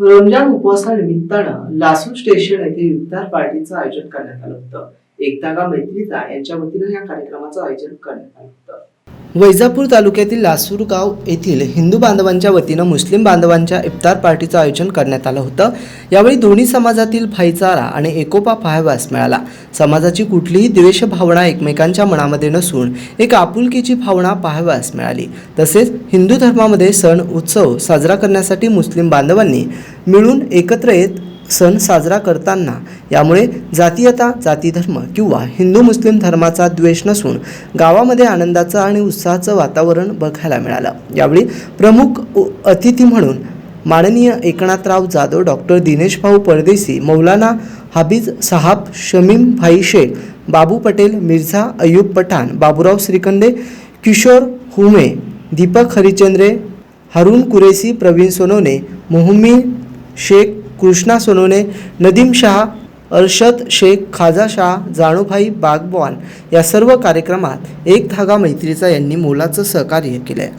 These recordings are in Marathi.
रमजान उपवासानिमित्तानं लासूर स्टेशन येथे इफ्तार पार्टीचं आयोजन करण्यात आलं होतं. एकतागा मैत्रीचा यांच्या वतीनं या कार्यक्रमाचं आयोजन करण्यात आलं होतं. वैजापूर तालुक्यातील लासूर गाव येथील हिंदू बांधवांच्या वतीनं मुस्लिम बांधवांच्या इफ्तार पार्टीचं आयोजन करण्यात आलं होतं. यावेळी दोन्ही समाजातील भाईचारा आणि एकोपा पाहावयास मिळाला. समाजाची कुठलीही द्वेष भावना एकमेकांच्या मनामध्ये नसून एक आपुलकीची भावना पाहावयास मिळाली. तसेच हिंदू धर्मामध्ये सण उत्सव साजरा करण्यासाठी मुस्लिम बांधवांनी मिळून एकत्र येत सण साजरा करताना यामुळे जातीयता जातीधर्म किंवा हिंदू मुस्लिम धर्माचा द्वेष नसून गावामध्ये आनंदाचं आणि उत्साहाचं वातावरण बघायला मिळालं. यावेळी प्रमुख अतिथी म्हणून माननीय एकनाथराव जाधव डॉक्टर दिनेश भाऊ परदेसी मौलाना हाबीज साहाब शमीम भाई शेख बाबू पटेल मिर्झा अय्यूब पठाण बाबूराव श्रीखंडे किशोर हुमे दीपक हरिचंद्रे हरुण कुरेसी प्रवीण सोनवणे मोहम्मी शेख कृष्णा सोनवणे नदीम शाह अरशद शेख खाजा शाह जाणूभाई बागवान या सर्व कार्यक्रमात एक धागा मैत्रीचा यांनी मोलाचं सहकार्य केलं आहे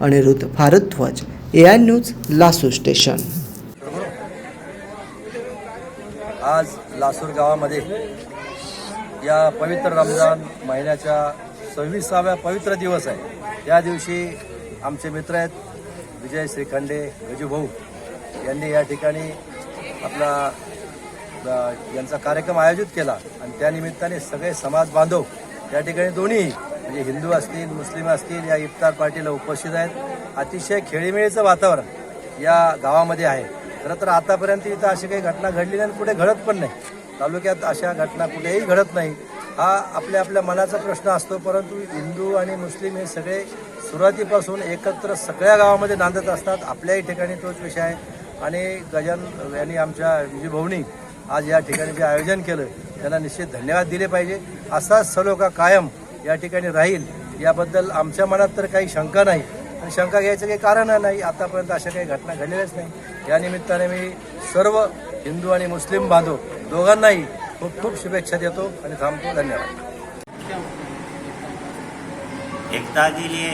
Aniruddha Bhardwaj A I news Lasur station. आज लासूर गावामध्ये या पवित्र रमजान महिन्याच्या सव्वीसाव्या पवित्र दिवस आहे. या दिवशी आमचे मित्र आहेत विजय श्रीखंडे गजूभाऊ यांनी या ठिकाणी आपला यांचा कार्यक्रम आयोजित केला. आणि त्यानिमित्ताने सगळे समाज बांधव या ठिकाणी दोन्ही म्हणजे हिंदू असतील मुस्लिम असतील या इफ्तार पार्टीला उपस्थित आहेत. अतिशय खेळीमेळीचं वातावरण या गावामध्ये आहे. खरं तर आतापर्यंत इथं अशी काही घटना घडली नाही आणि पुढे घडत पण नाही. तालुक्यात अशा घटना कुठेही घडत नाही. हा आपल्या आपल्या मनाचा प्रश्न असतो परंतु हिंदू आणि मुस्लिम हे सगळे सुरुवातीपासून एकत्र सगळ्या गावामध्ये नांदत असतात. आपल्याही ठिकाणी तोच विषय आहे. आणि गजान यांनी आमच्या विजयभाऊनी आज या ठिकाणी जे आयोजन केलं त्यांना निश्चित धन्यवाद दिले पाहिजे. असाच सलोखा कायम या ठिकाणी राहील याबद्दल आमच्या मनात तर काही शंका नाही. आणि शंका घ्यायचं काही कारण नाही आतापर्यंत अशा काही घटना घडलेल्याच नाही. या निमित्ताने मी सर्व हिंदू आणि मुस्लिम बांधव दोघांनाही खूप खूप शुभेच्छा देतो आणि थांबतो. धन्यवाद. एकता के लिए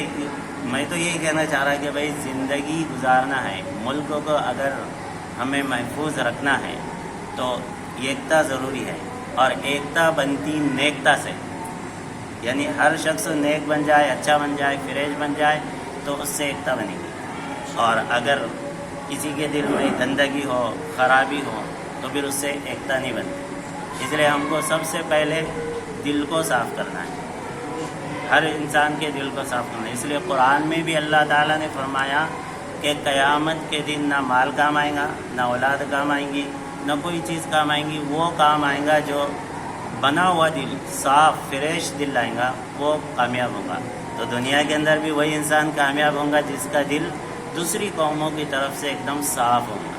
मैं तो यही कहना चाह रहा कि भाई ज़िंदगी गुजारना है, मुल्क को अगर हमें महफूज रखना है तो एकता ज़रूरी है और एकता बनती नेकता से। यानी हर शख्स नेक बन जाए अच्छा बन जाए, फ्रेश बन जाए तो उससे एकता बनेगी। और अगर किसी के दिल में गंदगी हो, खराबी हो तो फिर उससे एकता नहीं बनती। इसलिए हमको सबसे पहले दिल को साफ़ करना है। ہر انسان کے دل کو صاف کرنا۔ اس لیے قرآن میں بھی اللہ تعالیٰ نے فرمایا کہ قیامت کے دن نہ مال کام آئے گا، نہ اولاد کام آئیں گی، نہ کوئی چیز کام آئیں گی، وہ کام آئیں گا جو بنا ہوا دل، صاف، فریش دل آئیں گا، وہ کامیاب ہوگا تو دنیا کے اندر بھی وہی انسان کامیاب ہوگا جس کا دل دوسری قوموں کی طرف سے ایک دم صاف ہوگا